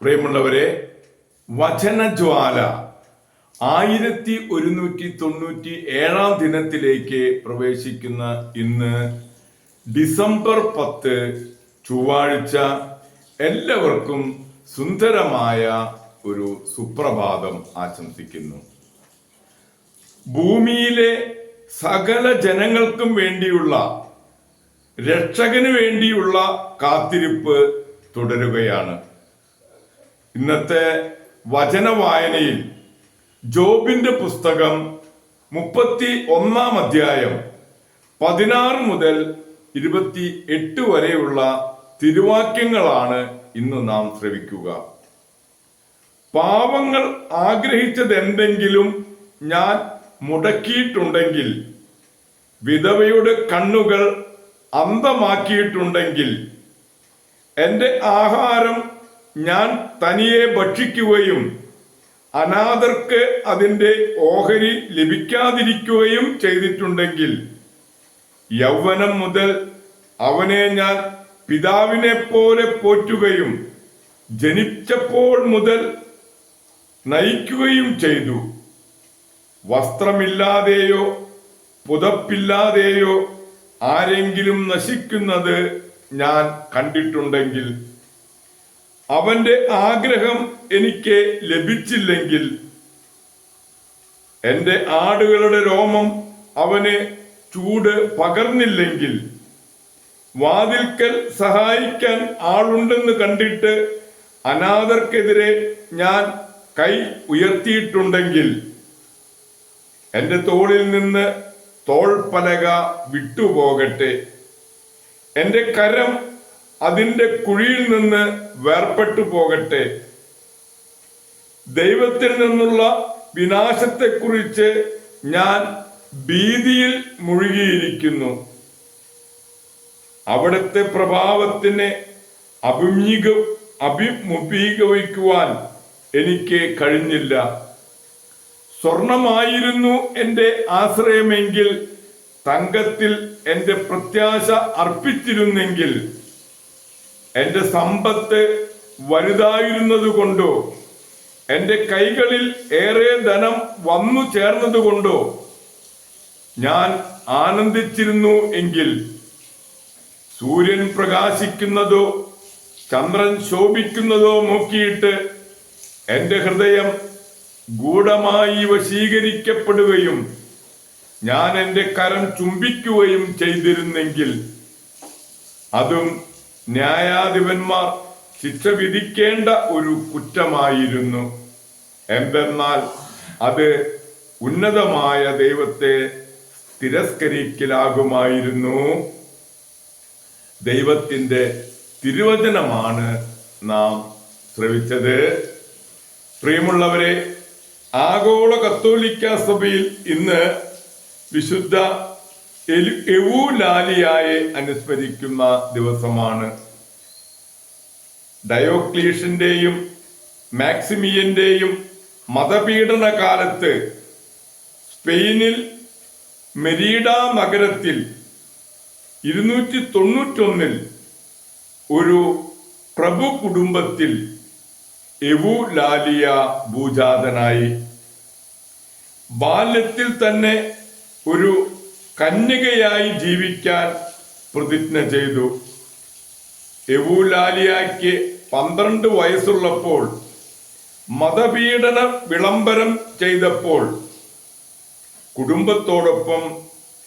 പ്രിയമുള്ളവരെ വചനജ്വാല ആയിരത്തി ഒരുന്നൂറ്റി തൊണ്ണൂറ്റി ഏഴാം ദിനത്തിലേക്ക് പ്രവേശിക്കുന്ന ഇന്ന് ഡിസംബർ പത്ത് ചൊവ്വാഴ്ച എല്ലാവർക്കും സുന്ദരമായ ഒരു സുപ്രഭാതം ആശംസിക്കുന്നു. ഭൂമിയിലെ സകല ജനങ്ങൾക്കും വേണ്ടിയുള്ള രക്ഷകന് വേണ്ടിയുള്ള കാത്തിരിപ്പ് തുടരുകയാണ്. ഇന്നത്തെ വചന വായനയിൽ ജോബിന്റെ പുസ്തകം മുപ്പത്തി ഒന്നാം അധ്യായം പതിനാറ് മുതൽ ഇരുപത്തി എട്ട് വരെയുള്ള തിരുവാക്യങ്ങളാണ് ഇന്ന് നാം ശ്രവിക്കുക. പാവങ്ങൾ ആഗ്രഹിച്ചതെന്തെങ്കിലും ഞാൻ മുടക്കിയിട്ടുണ്ടെങ്കിൽ വിധവയുടെ കണ്ണുകൾ അന്തമാക്കിയിട്ടുണ്ടെങ്കിൽ എന്റെ ആഹാരം ഞാൻ തനിയെ ഭക്ഷിക്കുകയും അനാഥർക്ക് അതിന്റെ ഓഹരി ലഭിക്കാതിരിക്കുകയും ചെയ്തിട്ടുണ്ടെങ്കിൽ യൗവനം മുതൽ അവനെ ഞാൻ പിതാവിനെ പോലെ പോറ്റുകയും ജനിച്ചപ്പോൾ മുതൽ നയിക്കുകയും ചെയ്തു. വസ്ത്രമില്ലാതെയോ പുതപ്പില്ലാതെയോ ആരെങ്കിലും നശിക്കുന്നത് ഞാൻ കണ്ടിട്ടുണ്ടെങ്കിൽ അവന്റെ ആഗ്രഹം എനിക്ക് ലഭിച്ചില്ലെങ്കിൽ എന്റെ ആടുകളുടെ രോമം അവന് ചൂട് പകർന്നില്ലെങ്കിൽ വാതിൽക്കൽ സഹായിക്കാൻ ആളുണ്ടെന്ന് കണ്ടിട്ട് അനാഥർക്കെതിരെ ഞാൻ കൈ ഉയർത്തിയിട്ടുണ്ടെങ്കിൽ എന്റെ തോളിൽ നിന്ന് തോൾപ്പലക വിട്ടുപോകട്ടെ. എന്റെ കരം അതിന്റെ കുഴിയിൽ നിന്ന് വേർപെട്ടു പോകട്ടെ. ദൈവത്തിൽ നിന്നുള്ള വിനാശത്തെക്കുറിച്ച് ഞാൻ ഭീതിയിൽ മുഴുകിയിരിക്കുന്നു. അവിടുത്തെ പ്രഭാവത്തിനെ അഭിമുഖ അഭിമുഖീകരിക്കുവാൻ എനിക്ക് കഴിഞ്ഞില്ല. സ്വർണമായിരുന്നു എന്റെ ആശ്രയമെങ്കിൽ തങ്കത്തിൽ എന്റെ പ്രത്യാശ അർപ്പിച്ചിരുന്നെങ്കിൽ എന്റെ സമ്പത്ത് വലുതായിരുന്നത് കൊണ്ടോ? എന്റെ കൈകളിൽ ഏറെ ധനം വന്നു ചേർന്നതുകൊണ്ടോ ഞാൻ ആനന്ദിച്ചിരുന്നു എങ്കിൽ. സൂര്യൻ പ്രകാശിക്കുന്നതോ ചന്ദ്രൻ ശോഭിക്കുന്നതോ നോക്കിയിട്ട് എന്റെ ഹൃദയം ഗൂഢമായി വശീകരിക്കപ്പെടുകയും ഞാൻ എന്റെ കരം ചുംബിക്കുകയും ചെയ്തിരുന്നെങ്കിൽ. അതും ന്യായാധിപന്മാർ ശിക്ഷ വിധിക്കേണ്ട ഒരു കുറ്റമായിരുന്നു. എന്തെന്നാൽ അത് ഉന്നതമായ ദൈവത്തെ തിരസ്കരിക്കലാകുമായിരുന്നു. ദൈവത്തിന്റെ തിരുവചനമാണ് നാം ശ്രവിച്ചത്. പ്രിയമുള്ളവരെ ആഗോള കത്തോലിക്ക സഭയിൽ ഇന്ന് വിശുദ്ധ എവൂലാലിയായെ അനുസ്മരിക്കുന്ന ദിവസമാണ്. ഡയോക്ലീഷിന്റെയും മാക്സിമിയന്റെയും മതപീഡന കാലത്ത് സ്പെയിനിൽ മെരീഡ നഗരത്തിൽ ഇരുന്നൂറ്റി തൊണ്ണൂറ്റൊന്നിൽ ഒരു പ്രഭു കുടുംബത്തിൽ എവു ലാലിയ ഭൂജാതനായി. ബാല്യത്തിൽ തന്നെ ഒരു കന്യകയായി ജീവിക്കാൻ പ്രതിജ്ഞ ചെയ്തു. എവൂലാലിയയ്ക്ക് പന്ത്രണ്ട് വയസ്സുള്ളപ്പോൾ മതപീഡന വിളംബരം ചെയ്തപ്പോൾ കുടുംബത്തോടൊപ്പം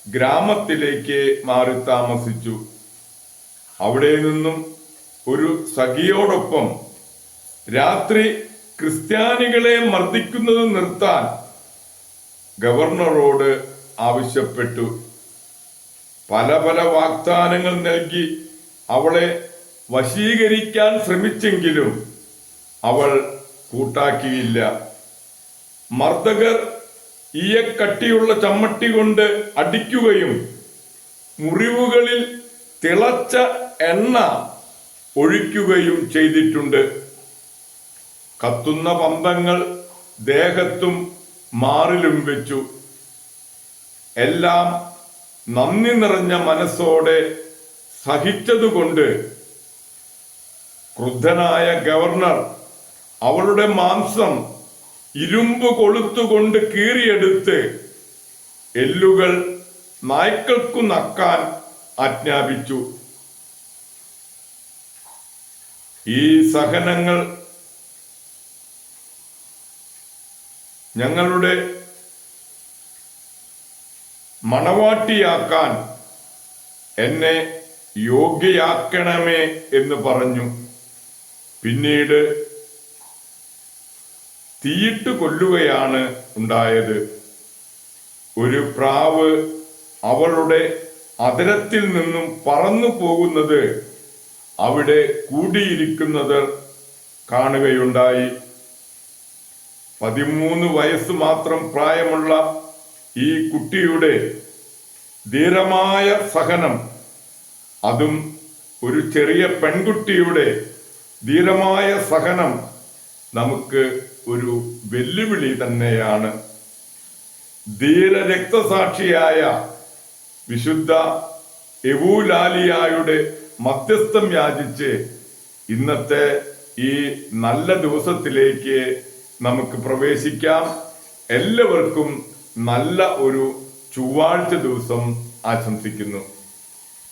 ഗ്രാമത്തിലേക്ക് മാറി താമസിച്ചു. അവിടെ നിന്നും ഒരു സഖിയോടൊപ്പം രാത്രി ക്രിസ്ത്യാനികളെ മർദ്ദിക്കുന്നത് നിർത്താൻ ഗവർണറോട് ആവശ്യപ്പെട്ടു. പല പല വാഗ്ദാനങ്ങൾ നൽകി അവളെ വശീകരിക്കാൻ ശ്രമിച്ചെങ്കിലും അവൾ കൂട്ടാക്കിയില്ല. മർദ്ദകർ ഈയക്കട്ടിയുള്ള ചമ്മട്ടി കൊണ്ട് അടിക്കുകയും മുറിവുകളിൽ തിളച്ച എണ്ണ ഒഴിക്കുകയും ചെയ്തിട്ടുണ്ട്. കത്തുന്ന പന്തങ്ങൾ ദേഹത്തും മാറിലും വെച്ചു. എല്ലാം നന്ദി നിറഞ്ഞ മനസ്സോടെ സഹിച്ചതുകൊണ്ട് ക്രുദ്ധനായ ഗവർണർ അവളുടെ മാംസം ഇരുമ്പ് കൊളുത്തുകൊണ്ട് കീറിയെടുത്ത് എല്ലുകൾ നായ്ക്കൾക്കു നക്കാൻ ആജ്ഞാപിച്ചു. ഈ സഹനങ്ങൾ ഞങ്ങളുടെ മണവാട്ടിയാക്കാൻ എന്നെ യോഗ്യയാക്കണമേ എന്ന് പറഞ്ഞു. പിന്നീട് തീയിട്ട് കൊല്ലുകയാണ് ഉണ്ടായത്. ഒരു പ്രാവ് അവളുടെ അതിരത്തിൽ നിന്നും പറന്നു പോകുന്നത് അവിടെ കൂടിയിരിക്കുന്നത് കാണുകയുണ്ടായി. പതിമൂന്ന് വയസ്സ് മാത്രം പ്രായമുള്ള ഈ കുട്ടിയുടെ ധീരമായ സഹനം അതും ഒരു ചെറിയ പെൺകുട്ടിയുടെ ധീരമായ സഹനം നമുക്ക് ഒരു വെല്ലുവിളി തന്നെയാണ്. ധീര രക്തസാക്ഷിയായ വിശുദ്ധ എവൂലാലിയായുടെ മധ്യസ്ഥം യാചിച്ച് ഇന്നത്തെ ഈ നല്ല ദിവസത്തിലേക്ക് നമുക്ക് പ്രവേശിക്കാം. എല്ലാവർക്കും നല്ല ഒരു ചൊവ്വാഴ്ച ദിവസം ആശംസിക്കുന്നു.